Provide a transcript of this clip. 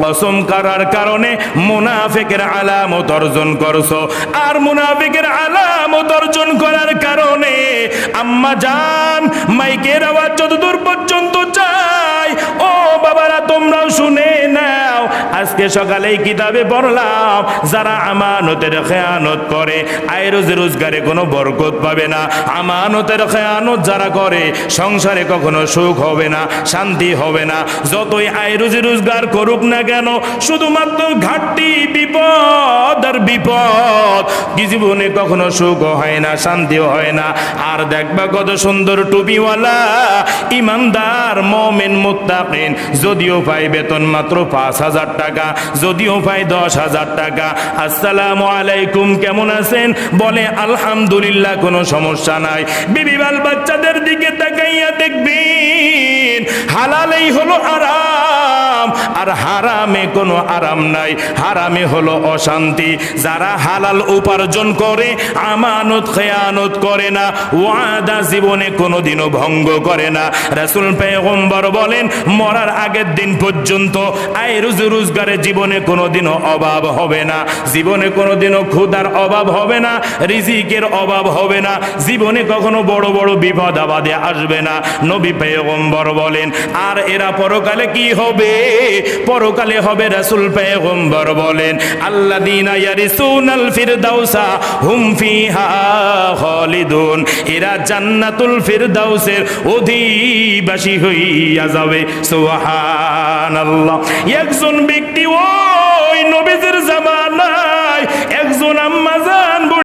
কসম করার কারণে মুনাফিকের আলামত অর্জন করছ। আর মুনাফিকের আলামত অর্জন করার কারণে আম্মা জান মাইকের আওয়াজ যতদূর পর্যন্ত যায়, ও বাবারা, তোমরাও শুনে আজকে সকালেই কিতাবে পড়লাম, যারা আমানতের খেয়ানত করে, আয় রোজি রোজগারে কোনো বরকত পাবে না। আমানতের খেয়ানত যারা করে, সংসারে কখনো সুখ হবে না, শান্তি হবে না। যতই আয় রুজি রোজগার করুক না কেন, শুধুমাত্র ঘাটতি, বিপদ আর বিপদ। কি জীবনে কখনো সুখ হয় না, শান্তিও হয় না। আর দেখবা কত সুন্দর টুপিওয়ালা, ইমানদার, মমেন, মুত্তাকিন। যদিও পাই বেতন মাত্র পাঁচ হাজার টাকা যদিও ভাই দশ হাজার টাকা। আসসালামু আলাইকুম, কেমন আছেন? বলে, আলহামদুলিল্লাহ, কোনো সমস্যা নাই। বিবি বাল বাচ্চাদের দিকে তাকাইয়া দেখবেন, হালালেই হলো আরাম। আর হারামে কোনো আরাম নাই। হারামে হলো অশান্তি। যারা হালাল উপার্জন করে, আমানত খেয়ানত করে না, ওয়াদা জীবনে কোনোদিনও ভঙ্গ করে না। রাসুল পেগম্বর বলেন, মরার আগের দিন পর্যন্ত আয় রুজি রোজগারে জীবনে কোনোদিনও অভাব হবে না। জীবনে কোনোদিনও ক্ষুধার অভাব হবে না, রিজিকের অভাব হবে না। জীবনে কখনো বড় বড় বিপদ আবাদে আসবে না। নবী পেগম্বর বলেন, আর এরা পরকালে কি হবে? পরকালে হবে রাসুল পেগম্বর বলেন ফিহা খালিদুন। এরা জান্নাতুল অধিবাসী হইয়া যাবে। সুবহানাল্লাহ। একজন ব্যক্তি ওই নবীদের